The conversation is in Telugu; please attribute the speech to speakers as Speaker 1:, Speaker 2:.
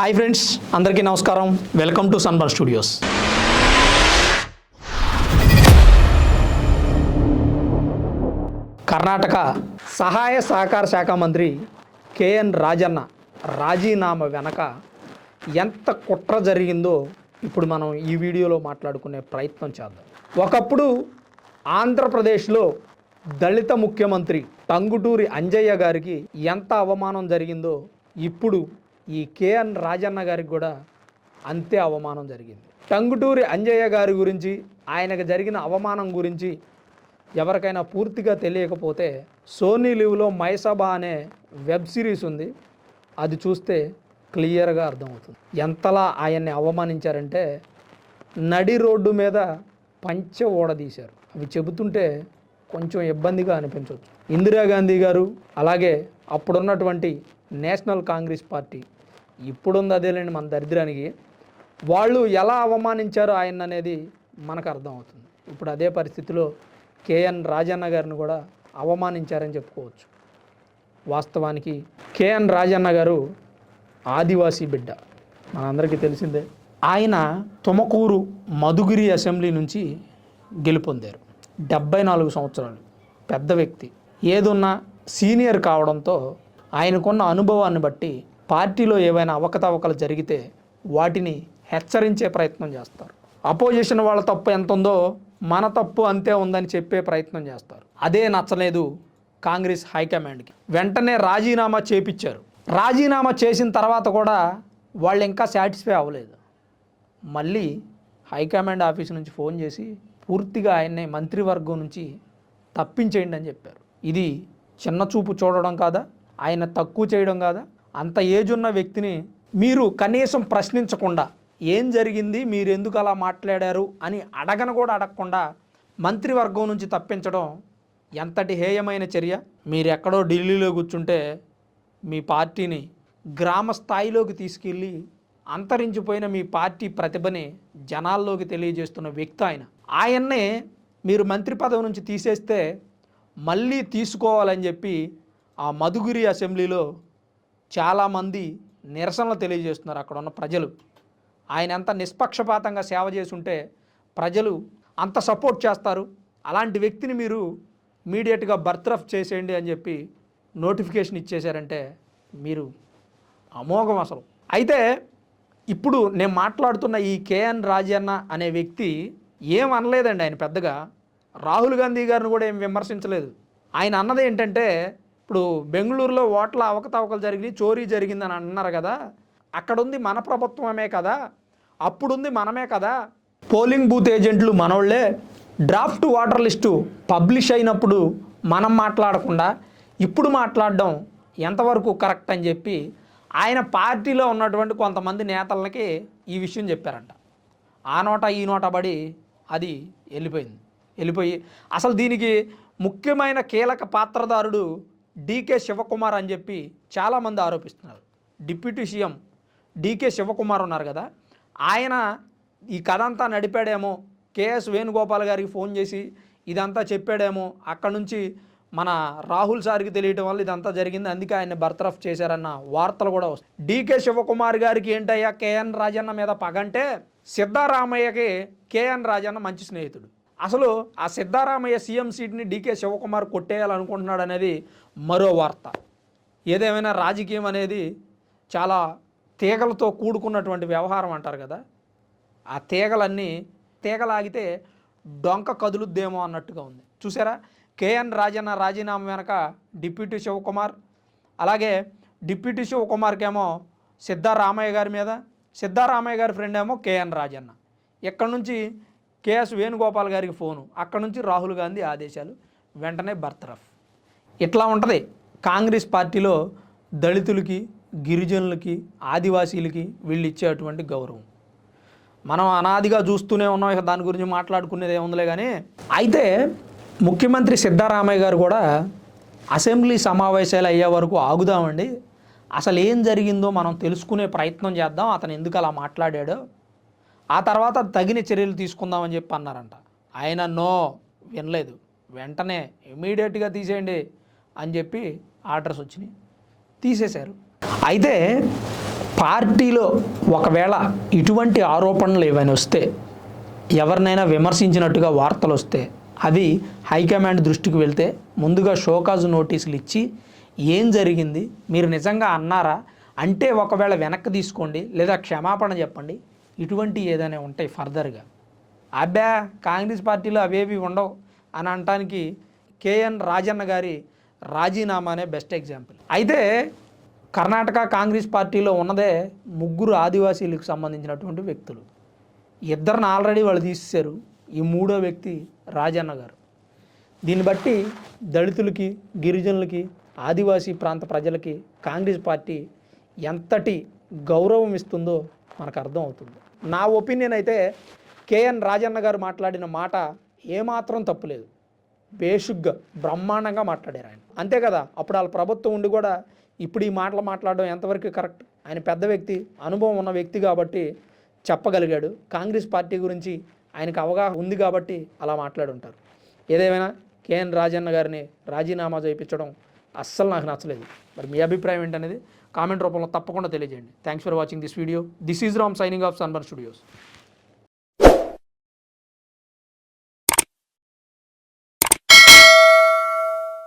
Speaker 1: హాయ్ ఫ్రెండ్స్ అందరికీ నమస్కారం. Welcome to Sunburn studios. Karnataka సహాయ సహకార శాఖ మంత్రి కేఎన్ రాజన్న రాజీనామా వెనక ఎంత కుట్ర జరిగిందో ఇప్పుడు మనం ఈ వీడియోలో మాట్లాడుకునే ప్రయత్నం చేద్దాం. ఒకప్పుడు ఆంధ్రప్రదేశ్లో దళిత ముఖ్యమంత్రి టంగుటూరి అంజయ్య గారికి ఎంత అవమానం జరిగిందో ఇప్పుడు ఈ కేఎన్ రాజన్న గారికి కూడా అంతే అవమానం జరిగింది. టంగుటూరి అంజయ్య గారి గురించి ఆయనకు జరిగిన అవమానం గురించి ఎవరికైనా పూర్తిగా తెలియకపోతే సోనీ లివ్లో మైసభ అనే వెబ్ సిరీస్ ఉంది. అది చూస్తే క్లియర్గా అర్థమవుతుంది. ఎంతలా ఆయన్ని అవమానించారంటే నడి రోడ్డు మీద పంచ ఓడదీశారు అవి చెబుతుంటే కొంచెం ఇబ్బందిగా అనిపించవచ్చు ఇందిరాగాంధీ గారు అలాగే అప్పుడున్నటువంటి నేషనల్ కాంగ్రెస్ పార్టీ ఇప్పుడుంది అదేలేండి మన దరిద్రానికి. వాళ్ళు ఎలా అవమానించారో ఆయన అనేది మనకు అర్థమవుతుంది. ఇప్పుడు అదే పరిస్థితిలో కేఎన్ రాజన్న గారిని కూడా అవమానించారని చెప్పుకోవచ్చు. వాస్తవానికి కేఎన్ రాజన్న గారు ఆదివాసీ బిడ్డ. మనందరికీ తెలిసిందే ఆయన తుమకూరు మధుగిరి అసెంబ్లీ నుంచి గెలుపొందారు. డెబ్బై నాలుగు సంవత్సరాలు. పెద్ద వ్యక్తి. ఏదున్నా సీనియర్ కావడంతో ఆయనకున్న అనుభవాన్ని బట్టి పార్టీలో ఏవైనా అవకతవకలు జరిగితే వాటిని హెచ్చరించే ప్రయత్నం చేస్తారు. అపోజిషన్ వాళ్ళ తప్పు ఎంత ఉందో మన తప్పు అంతే ఉందని చెప్పే ప్రయత్నం చేస్తారు. అదే నచ్చలేదు కాంగ్రెస్ హైకమాండ్కి. వెంటనే రాజీనామా చేపించారు రాజీనామా చేసిన తర్వాత కూడా వాళ్ళు ఇంకా సాటిస్ఫై అవ్వలేదు. మళ్ళీ హైకమాండ్ ఆఫీస్ నుంచి ఫోన్ చేసి పూర్తిగా ఆయన్ని మంత్రివర్గం నుంచి తప్పించేయండి అని చెప్పారు. ఇది చిన్న చూపు చూడడం కాదా? ఆయన తక్కువ చేయడం కాదా? అంత ఏజ్ ఉన్న వ్యక్తిని మీరు కనీసం ప్రశ్నించకుండా ఏం జరిగింది మీరు ఎందుకు అలా మాట్లాడారు అని అడగను కూడా అడగకుండా మంత్రివర్గం నుంచి తప్పించడం ఎంతటి హేయమైన చర్య? మీరు ఎక్కడో ఢిల్లీలో కూర్చుంటే మీ పార్టీని గ్రామ స్థాయిలోకి తీసుకెళ్ళి అంతరించిపోయిన మీ పార్టీ ప్రతిభని జనాల్లోకి తెలియజేస్తున్న వ్యక్తి ఆయన. ఆయన్నే మీరు మంత్రి పదవి నుంచి తీసేస్తే మళ్ళీ తీసుకోవాలని చెప్పి ఆ మధుగిరి అసెంబ్లీలో చాలామంది నిరసనలు తెలియజేస్తున్నారు అక్కడ ఉన్న ప్రజలు. ఆయన ఎంత నిష్పక్షపాతంగా సేవ చేసుంటే ప్రజలు అంత సపోర్ట్ చేస్తారు. అలాంటి వ్యక్తిని మీరు ఇమీడియట్గా బర్త్రఫ్ చేసేయండి అని చెప్పి నోటిఫికేషన్ ఇచ్చేశారంటే మీరు అమోఘం అసలు. అయితే ఇప్పుడు నేను మాట్లాడుతున్న ఈ కేఎన్ రాజన్న అనే వ్యక్తి ఏం అనలేదండి ఆయన పెద్దగా. రాహుల్ గాంధీ గారిని కూడా ఏం విమర్శించలేదు. ఆయన అన్నది ఏంటంటే ఇప్పుడు బెంగళూరులో ఓట్ల అవకతవకలు జరిగినాయి చోరీ జరిగిందని అన్నారు కదా. అక్కడుంది మన ప్రభుత్వమే కదా. అప్పుడుంది మనమే కదా. పోలింగ్ బూత్ ఏజెంట్లు మనోళ్ళే డ్రాఫ్ట్ వాటర్ లిస్టు పబ్లిష్ అయినప్పుడు మనం మాట్లాడకుండా ఇప్పుడు మాట్లాడడం ఎంతవరకు కరెక్ట్ అని చెప్పి ఆయన పార్టీలో ఉన్నటువంటి కొంతమంది నేతలకి ఈ విషయం చెప్పారంట. ఆ నోట ఈ నోట పడి అది వెళ్ళిపోయింది. వెళ్ళిపోయి అసలు దీనికి ముఖ్యమైన కీలక పాత్రదారుడు డీకే శివకుమార్ అని చెప్పి చాలామంది ఆరోపిస్తున్నారు. డిప్యూటీ సీఎం డీకే శివకుమార్ ఉన్నారు కదా ఆయన ఈ కథ అంతా నడిపాడేమో కేఎస్ వేణుగోపాల్ గారికి ఫోన్ చేసి ఇదంతా చెప్పాడేమో అక్కడ నుంచి మన రాహుల్ సార్కి తెలియటం వల్ల ఇదంతా జరిగింది అందుకే ఆయన బర్తరఫ్ చేశారన్న వార్తలు కూడా వస్తాయి డీకే శివకుమార్ గారికి ఏంటయ్యా కేఎన్ రాజన్న మీద పగంటే సిద్ధారామయ్యకి కేఎన్ రాజన్న మంచి స్నేహితుడు. అసలు ఆ సిద్ధారామయ్య సీఎం సీట్ని డీకే శివకుమార్ కొట్టేయాలనుకుంటున్నాడు అనేది మరో వార్త. ఏదేమైనా రాజకీయం అనేది చాలా తీగలతో కూడుకున్నటువంటి వ్యవహారం అంటారు కదా. ఆ తీగలన్నీ తీగలాగితే డొంక కదులుద్దేమో అన్నట్టుగా ఉంది. చూసారా? కేఎన్ రాజన్న రాజీనామా వెనక డిప్యూటీ శివకుమార్ అలాగే డిప్యూటీ శివకుమార్కేమో సిద్ధారామయ్య గారి మీద సిద్ధారామయ్య గారి ఫ్రెండ్ ఏమో కేఎన్ రాజన్న. ఎక్కడి నుంచి కేఎస్ వేణుగోపాల్ గారికి ఫోను. అక్కడ నుంచి రాహుల్ గాంధీ ఆదేశాలు. వెంటనే బర్తరఫ్. ఇట్లా ఉంటుంది. కాంగ్రెస్ పార్టీలో దళితులకి గిరిజనులకి ఆదివాసీలకి వీళ్ళు ఇచ్చేటువంటి గౌరవం. మనం అనాదిగా చూస్తూనే ఉన్నాం. ఇక దాని గురించి మాట్లాడుకునేది ఏముందిలే కానీ అయితే ముఖ్యమంత్రి సిద్ధారామయ్య గారు కూడా అసెంబ్లీ సమావేశాలు అయ్యే వరకు ఆగుదామండి. అసలు ఏం జరిగిందో మనం తెలుసుకునే ప్రయత్నం చేద్దాం. అతను ఎందుకు అలా మాట్లాడాడో ఆ తర్వాత తగిన చర్యలు తీసుకుందామని చెప్పి అన్నారంట. ఆయన నో వినలేదు. వెంటనే ఇమీడియట్గా తీసేయండి అని చెప్పి ఆర్డర్స్ వచ్చినాయి. తీసేశారు. అయితే పార్టీలో ఒకవేళ ఇటువంటి ఆరోపణలు ఏవైనా వస్తే ఎవరినైనా విమర్శించినట్టుగా వార్తలు వస్తే అవి హైకమాండ్ దృష్టికి వెళ్తే ముందుగా షోకాజు నోటీసులు ఇచ్చి ఏం జరిగింది? మీరు నిజంగా అన్నారా? అంటే ఒకవేళ వెనక్కి తీసుకోండి లేదా క్షమాపణ చెప్పండి. ఇటువంటి ఏదైనా ఉంటాయి ఫర్దర్గా. అబ్బా కాంగ్రెస్ పార్టీలో అవేవి ఉండవు అని అనటానికి కేఎన్ రాజన్న గారి రాజీనామానే బెస్ట్ ఎగ్జాంపుల్ అయితే కర్ణాటక కాంగ్రెస్ పార్టీలో ఉన్నదే ముగ్గురు ఆదివాసీలకు సంబంధించినటువంటి వ్యక్తులు. ఇద్దరిని ఆల్రెడీ వాళ్ళు తీసేశారు ఈ మూడో వ్యక్తి రాజన్న గారు. దీన్ని బట్టి దళితులకి గిరిజనులకి ఆదివాసీ ప్రాంత ప్రజలకి కాంగ్రెస్ పార్టీ ఎంతటి గౌరవం ఇస్తుందో మనకు అర్థం అవుతుంది. నా ఒపీనియన్ అయితే కేఎన్ రాజన్న గారు మాట్లాడిన మాట ఏమాత్రం తప్పులేదు. బేషుగ్గా బ్రహ్మాండంగా మాట్లాడారు ఆయన. అంతే కదా అప్పుడు వాళ్ళ ప్రభుత్వం ఉండి కూడా ఇప్పుడు ఈ మాటలు మాట్లాడడం ఎంతవరకు కరెక్ట్? ఆయన పెద్ద వ్యక్తి అనుభవం ఉన్న వ్యక్తి కాబట్టి చెప్పగలిగాడు. కాంగ్రెస్ పార్టీ గురించి ఆయనకు అవగాహన ఉంది కాబట్టి అలా మాట్లాడుంటారు. ఏదేమైనా కేఎన్ రాజన్న గారిని రాజీనామా చేయించడం అస్సలు నాకు నచ్చలేదు. మరి మీ అభిప్రాయం ఏంటనేది? కామెంట్ రూపంలో తప్పకుండా తెలియజేయండి. Thanks for watching this video this is Ram signing off Sunburn studios